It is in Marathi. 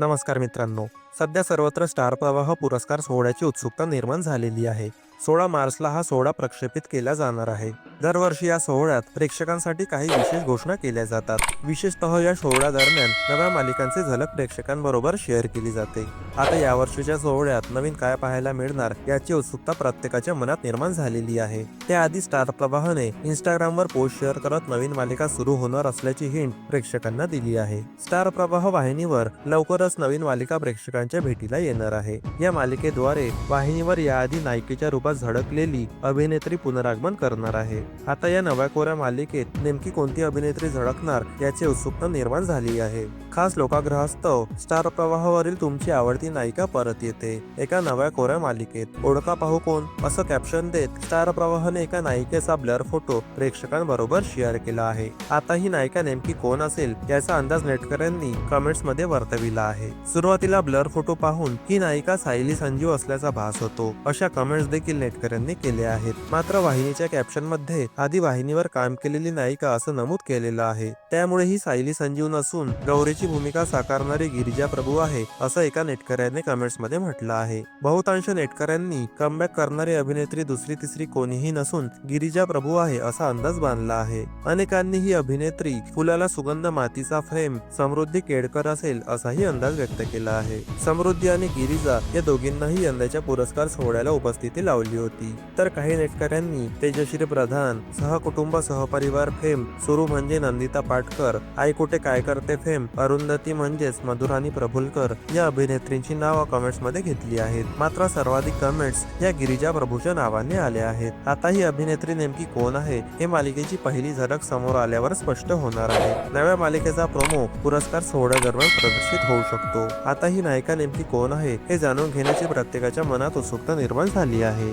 नमस्कार मित्रांनो. सध्या सर्वत्र स्टार प्रवाह पुरस्कार सोहळ्याची उत्सुकता निर्माण झालेली आहे. सोळा मार्चला हा सोहळा प्रक्षेपित केला जाणार आहे. दरवर्षी या सोहळ्यात प्रेक्षकांसाठी काही विशेष घोषणा केल्या जातात. विशेषतः या सोहळ्या दरम्यान नव्या मालिकांची झलक प्रेक्षकांबरोबर शेअर केली जाते. आता यावर्षीच्या सोहळ्यात नवीन काय पाहायला मिळणार याची उत्सुकता प्रत्येकाच्या मनात निर्माण झालेली आहे. त्याआधी स्टार प्रवाहने इंस्टाग्रामवर पोस्ट शेअर करत नवीन मालिका सुरू होणार असल्याची हिंट प्रेक्षकांना दिली आहे. स्टार प्रवाह वाहिनीवर लवकरच नवीन मालिका प्रेक्षकांच्या भेटीला येणार आहे. या मालिकेद्वारे वाहिनीवर याआधी नायिकेच्या रूपात झळकलेली अभिनेत्री पुनरागमन करणार आहे. आता या नव्या कोऱ्या मालिकेत नेमकी कोणती अभिनेत्री झळकणार याची उत्सुकता निर्माण झाली आहे. खास लोकाग्रहास्तव स्टार प्रवाहावरील तुमची आवडती नायिका परत येते. एका नव्या कोऱ्या मालिकेत. ओळखा पाहू कोण? असं कॅप्शन देत स्टार प्रवाहने एका नायिकेचा ब्लर फोटो प्रेक्षकांबरोबर शेअर केला आहे. आता ही नायिका नेमकी कोण असेल? याचा अंदाज नेटकऱ्यांनी कमेंट्समध्ये वर्तविला आहे. सुरुवातीला ब्लर फोटो पाहून ही नायिका सायली संजीव असल्याचा भास होतो. अशा कमेंट्स देखील नेटकऱ्यांनी केले आहेत. मात्र वाहिनीच्या कॅप्शनमध्ये आधी वाहिनीवर काम केलेली नायिका असं नमूद केलेलं आहे. त्यामुळे ही सायली संजीव नसून गौरीची भूमिका साकारणारी गिरिजा प्रभू आहे असं एका नेटकऱ्याने कमेंट्समध्ये म्हटलं आहे. बहुतांश नेटकऱ्यांनी कमबॅक करणारी अभिनेत्री दुसरी तिसरी कोणीही नसून गिरिजा प्रभू आहे असा अंदाज बांधला आहे. अनेकांनी ही अभिनेत्री फुलाला सुगंध मातीचा फ्रेम समृद्धी केडकर असेल असाही अंदाज व्यक्त केला आहे. समृद्धी आणि गिरिजा या दोघींनाही यंदाच्या पुरस्कार सोहळ्याला उपस्थिती लावली होती. तर काही नेटकऱ्यांनी तेजश्री प्रधान सहकुटुंब सहपरिवार फेम सुरू म्हणजे नंदिता पाटकर आई कुठे काय करते फेम अरुंधती म्हणजेच मधुराणी प्रभुलकर या अभिनेत्रींची नावं कमेंट्समध्ये घेतली आहेत. मात्र सर्वाधिक कमेंट्स या गिरिजा प्रभूच्या नावाने आले आहेत. आता ही अभिनेत्री नेमकी कोण आहे हे मालिकेची पहिली झलक समोर आल्यावर स्पष्ट होणार आहे. नव्या मालिकेचा प्रोमो पुरस्कार सोहळ्यादरम्यान प्रदर्शित होऊ शकतो. आता ही नायिका नेमकी कोण आहे हे जाणून घेण्याची प्रत्येकाच्या मनात उत्सुकता निर्माण झाली आहे.